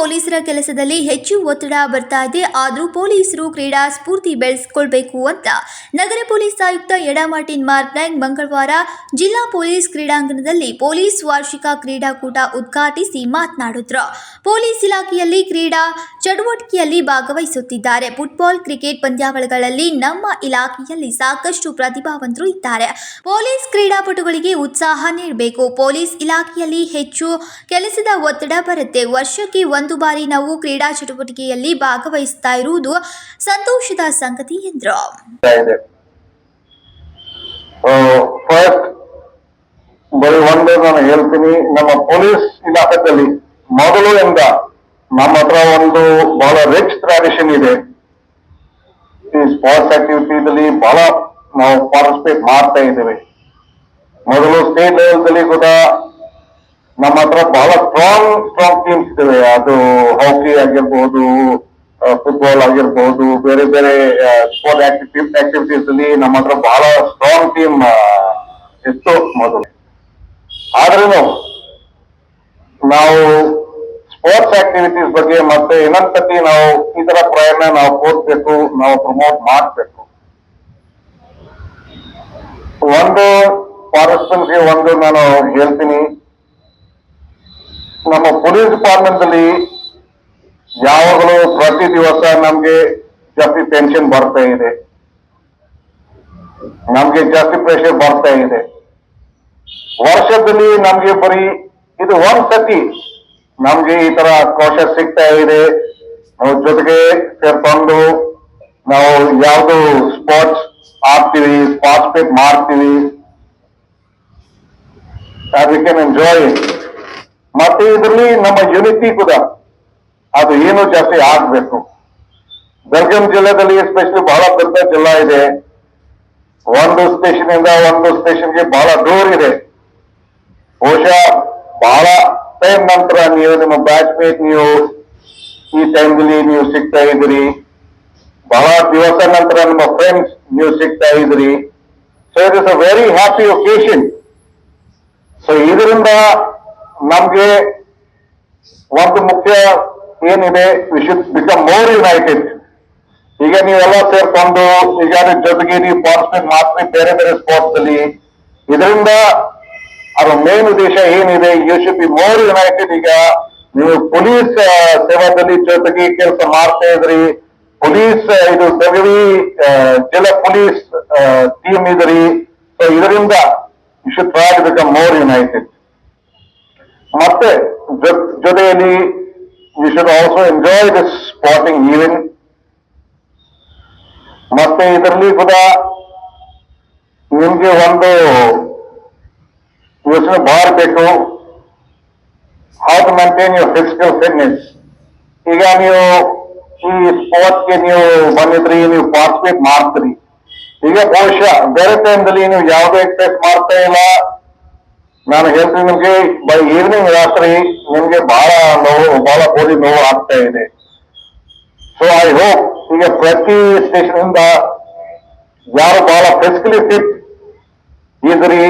ಪೊಲೀಸರ ಕೆಲಸದಲ್ಲಿ ಹೆಚ್ಚು ಒತ್ತಡ ಬರ್ತಾ ಇದೆ. ಆದರೂ ಪೊಲೀಸರು ಕ್ರೀಡಾ ಸ್ಫೂರ್ತಿ ಬೆಳೆಸ್ಕೊಳ್ಬೇಕು ಅಂತ ನಗರ ಪೊಲೀಸ್ ಆಯುಕ್ತ ಎಡಾ ಮಾರ್ಟಿನ್ ಮಂಗಳವಾರ ಜಿಲ್ಲಾ ಪೊಲೀಸ್ ಕ್ರೀಡಾಂಗಣದಲ್ಲಿ ಪೊಲೀಸ್ ವಾರ್ಷಿಕ ಕ್ರೀಡಾಕೂಟ ಉದ್ಘಾಟಿಸಿ ಮಾತನಾಡಿದ್ರು. ಪೊಲೀಸ್ ಇಲಾಖೆಯಲ್ಲಿ ಕ್ರೀಡಾ ಚಟುವಟಿಕೆಯಲ್ಲಿ ಭಾಗವಹಿಸುತ್ತಿದ್ದಾರೆ. ಫುಟ್ಬಾಲ್, ಕ್ರಿಕೆಟ್ ಪಂದ್ಯಾವಳಿಗಳಲ್ಲಿ ನಮ್ಮ ಇಲಾಖೆಯಲ್ಲಿ ಸಾಕಷ್ಟು ಪ್ರತಿಭಾವಂತರು ಇದ್ದಾರೆ. ಪೊಲೀಸ್ ಕ್ರೀಡಾಪಟುಗಳಿಗೆ ಉತ್ಸಾಹ ನೀಡಬೇಕು. ಪೊಲೀಸ್ ಇಲಾಖೆಯಲ್ಲಿ ಹೆಚ್ಚು ಕೆಲಸದ ಒತ್ತಡ ಬರುತ್ತೆ. ವರ್ಷಕ್ಕೆ ಒಂದು ಬಾರಿ ನಾವು ಕ್ರೀಡಾ ಚಟುವಟಿಕೆಯಲ್ಲಿ ಭಾಗವಹಿಸ್ತಾ ಇರುವುದು ಸಂತೋಷದ ಸಂಗತಿ ಎಂದರು ಬರೀ ಒಂದು ನಾನು ಹೇಳ್ತೀನಿ, ನಮ್ಮ ಪೊಲೀಸ್ ಇಲಾಖೆಯಲ್ಲಿ ಮೊದಲು ಎಂದ ನಮ್ಮ ಹತ್ರ ಒಂದು ಬಹಳ ರಿಚ್ ಟ್ರಾಡಿಷನ್ ಇದೆ. ಈ ಸ್ಪೋರ್ಟ್ಸ್ ಆಕ್ಟಿವಿಟಿದಲ್ಲಿ ಬಹಳ ನಾವು ಪಾರ್ಟಿಸಿಪೇಟ್ ಮಾಡ್ತಾ ಇದ್ದೇವೆ. ಮೊದಲು ಸ್ಟೇಟ್ ಲೆವೆಲ್ದಲ್ಲಿ ಕೂಡ ನಮ್ಮ ಹತ್ರ ಬಹಳ ಸ್ಟ್ರಾಂಗ್ ಸ್ಟ್ರಾಂಗ್ ಟೀಮ್ಸ್ ಇದಾವೆ ಅದು ಹಾಕಿ ಆಗಿರ್ಬಹುದು ಫುಟ್ಬಾಲ್ ಆಗಿರ್ಬಹುದು ಬೇರೆ ಬೇರೆ ಸ್ಪೋರ್ಟ್ ಆಕ್ಟಿವಿಟಿ ಆಕ್ಟಿವಿಟೀಸ್ ಅಲ್ಲಿ ನಮ್ಮ ಹತ್ರ ಬಹಳ ಸ್ಟ್ರಾಂಗ್ ಟೀಮ್ ಇತ್ತು ಮೊದಲು. ಆದ್ರೂ ನಾವು ಸ್ಪೋರ್ಟ್ಸ್ ಆಕ್ಟಿವಿಟೀಸ್ ಬಗ್ಗೆ ಮತ್ತೆ ಇನ್ನೊಂದ್ಸತಿ ನಾವು ಈ ತರ ಪ್ರಯಾಣ ನಾವು ಕೂರ್ಬೇಕು ನಾವು ಪ್ರಮೋಟ್ ಮಾಡಬೇಕು. ಒಂದು ಪಾರ್ಟಿಸಿಪೆಂಟ್ಗೆ ಒಂದು ನಾನು ಹೇಳ್ತೀನಿ. ನಮ್ಮ ಪೊಲೀಸ್ ಡಿಪಾರ್ಟ್ಮೆಂಟ್ ಅಲ್ಲಿ ಯಾವಾಗಲೂ ಪ್ರತಿ ದಿವಸ ನಮ್ಗೆ ಜಾಸ್ತಿ ಟೆನ್ಷನ್ ಬರ್ತಾ ಇದೆ. ನಮ್ಗೆ ಜಾಸ್ತಿ ಪ್ರೆಷರ್ ಬರ್ತಾ ಇದೆ. ವರ್ಷದಲ್ಲಿ ನಮ್ಗೆ ಬರೀ ಇದು ಒಂದ್ ಸತಿ ನಮ್ಗೆ ಈ ತರ ಅವಕಾಶ ಸಿಗ್ತಾ ಇದೆ. ನಾವು ಜೊತೆಗೆ ಸೇರ್ಕೊಂಡು ನಾವು ಯಾವ್ದು ಸ್ಪೋರ್ಟ್ಸ್ ಆಡ್ತೀವಿ ಪಾರ್ಟಿಸಿಪೇಟ್ ಮಾಡ್ತೀವಿ ಅದಕ್ಕೆ ನಾನು ಎಂಜಾಯ್ ಮತ್ತೆ ಇದರಲ್ಲಿ ನಮ್ಮ ಯುನಿಟಿ ಕೂಡ ಅದು ಏನು ಜಾಸ್ತಿ ಆಗ್ಬೇಕು. ಬೆಳಗಾಂ ಜಿಲ್ಲೆದಲ್ಲಿ ಎಸ್ಪೆಷಲಿ ಬಹಳ ದೊಡ್ಡ ಜಿಲ್ಲಾ ಇದೆ. ಒಂದು ಸ್ಟೇಷನ್ ಇಂದ ಒಂದು ಸ್ಟೇಷನ್ಗೆ ಬಹಳ ದೂರ ಇದೆ. ಬಹುಶಃ ಬಹಳ ಟೈಮ್ ನಂತರ ನೀವು ನಿಮ್ಮ ಬ್ಯಾಚ್ ಮೇಟ್ ನೀವು ಈ ಟೈಮ್ದಲ್ಲಿ ನೀವು ಸಿಗ್ತಾ ಇದ್ರಿ ಬಹಳ ದಿವಸ ನಂತರ ನಿಮ್ಮ ಫ್ರೆಂಡ್ಸ್ ನೀವು ಸಿಗ್ತಾ ಇದ್ರಿ so it is a very happy occasion so ಇದರಿಂದ ನಮ್ಗೆ ಒಂದು ಮುಖ್ಯ ಏನಿದೆ we should become more united ಈಗ ನೀವೆಲ್ಲ ಸೇರ್ಕೊಂಡು ಈಗ ಅದ್ರ ಜೊತೆಗೆ ನೀವು ಪಾರ್ಟಿಸಿಪೇಟ್ ಮಾಡ್ತೀವಿ ಬೇರೆ ಬೇರೆ ಸ್ಪೋರ್ಟ್ಸ್ ಅಲ್ಲಿ. ಇದರಿಂದ ಅದರ ಮೇನ್ ಉದ್ದೇಶ ಏನಿದೆ you should be more united ಈಗ ನೀವು ಪೊಲೀಸ್ ಸೇವಾದಲ್ಲಿ ಜೊತೆಗೆ ಕೆಲಸ ಮಾಡ್ತಾ ಇದ್ರಿ. ಪೊಲೀಸ್ ಇದು ಬೆಳಗಾವಿ ಆ, ಜಿಲ್ಲಾ ಪೊಲೀಸ್ ಟೀಮ್ ಇದ್ರಿ. ಸೊ ಇದರಿಂದ you should try to become more united ಮತ್ತೆ ಜೊ- ಜೊತೆಯಲ್ಲಿ we should also enjoy this sporting event ಮತ್ತೆ ಇದರಲ್ಲಿ ಕೂಡ ನಿಮ್ಗೆ ಒಂದು ಯೋಚನೆ ಮಾಡಬೇಕು how to maintain your physical fitness ಈಗ ನೀವು ಈ ಸ್ಪೋರ್ಟ್ಸ್ಗೆ ನೀವು ಬಂದಿದ್ರಿ ನೀವು ಪಾರ್ಟಿಸಿಪೇಟ್ ಮಾಡ್ತೀರಿ ಈಗ ಬಹುಶಃ ಬೇರೆ ಟೈಮ್ದಲ್ಲಿ ನೀವು ಯಾವುದೇ ಎಕ್ಸರ್ಸೈಸ್ ಮಾಡ್ತಾ ಇಲ್ಲ ನಾನು ಹೇಳ್ತೀನಿ ನಿಮ್ಗೆ ಬೈ ಈವ್ನಿಂಗ್ ರಾತ್ರಿ ನಿಮ್ಗೆ ಬಹಳ ನೋವು ಬಹಳ ಬೋಧಿ ನೋವು ಆಗ್ತಾ ಇದೆ. ಸೊ ಐ ಹೋಪ್ ಈಗ ಪ್ರತಿ ಸ್ಟೇಷನ್ ಇಂದ ಯಾರು ಬಹಳ ಫಿಸಿಕಲಿ ಫಿಟ್ ಇದ್ರಿ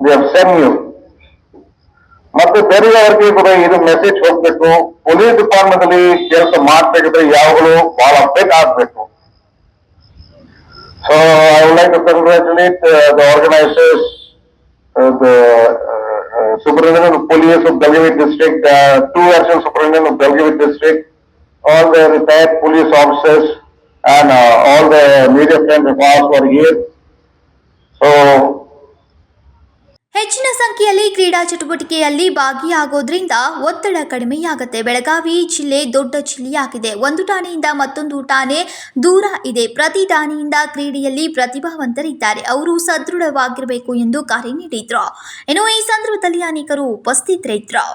ಯು ಮತ್ತೆ ಬೇರೆಯವರಿಗೆ ಕೂಡ ಇದು ಮೆಸೇಜ್ ಹೋಗ್ಬೇಕು. ಪೊಲೀಸ್ ಡಿಪಾರ್ಟ್ಮೆಂಟ್ ಅಲ್ಲಿ ಕೆಲಸ ಮಾಡ್ಬೇಕಿದ್ರೆ ಯಾವಾಗಲೂ ಬಹಳ ಅಪ್ಡೇಟ್ ಆಗ್ಬೇಕು. So I would like to congratulate the organisers the uh, superintendent of police of Belgavi district, uh, two additional superintendent of Belgavi district, all the retired police officers and uh, all the media friends of ours were here. So, ಹೆಚ್ಚಿನ ಸಂಖ್ಯೆಯಲ್ಲಿ ಕ್ರೀಡಾ ಚಟುವಟಿಕೆಯಲ್ಲಿ ಭಾಗಿಯಾಗೋದ್ರಿಂದ ಒತ್ತಡ ಕಡಿಮೆಯಾಗುತ್ತೆ. ಬೆಳಗಾವಿ ಜಿಲ್ಲೆ ದೊಡ್ಡ ಜಿಲ್ಲೆಯಾಗಿದೆ. ಒಂದು ಠಾಣೆಯಿಂದ ಮತ್ತೊಂದು ಠಾಣೆ ದೂರ ಇದೆ. ಪ್ರತಿ ಠಾಣೆಯಿಂದ ಕ್ರೀಡೆಯಲ್ಲಿ ಪ್ರತಿಭಾವಂತರಿದ್ದಾರೆ. ಅವರು ಸದೃಢವಾಗಿರಬೇಕು ಎಂದು ಕರೆ ನೀಡಿದ್ರು. ಇನ್ನು ಈ ಸಂದರ್ಭದಲ್ಲಿ ಅನೇಕರು ಉಪಸ್ಥಿತರಿದ್ರು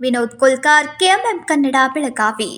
ವಿನೋದ್ ಕೋಲ್ಕಾರ್, ಕೆಎಂಎಂ ಕನ್ನಡ, ಬೆಳಗಾವಿ.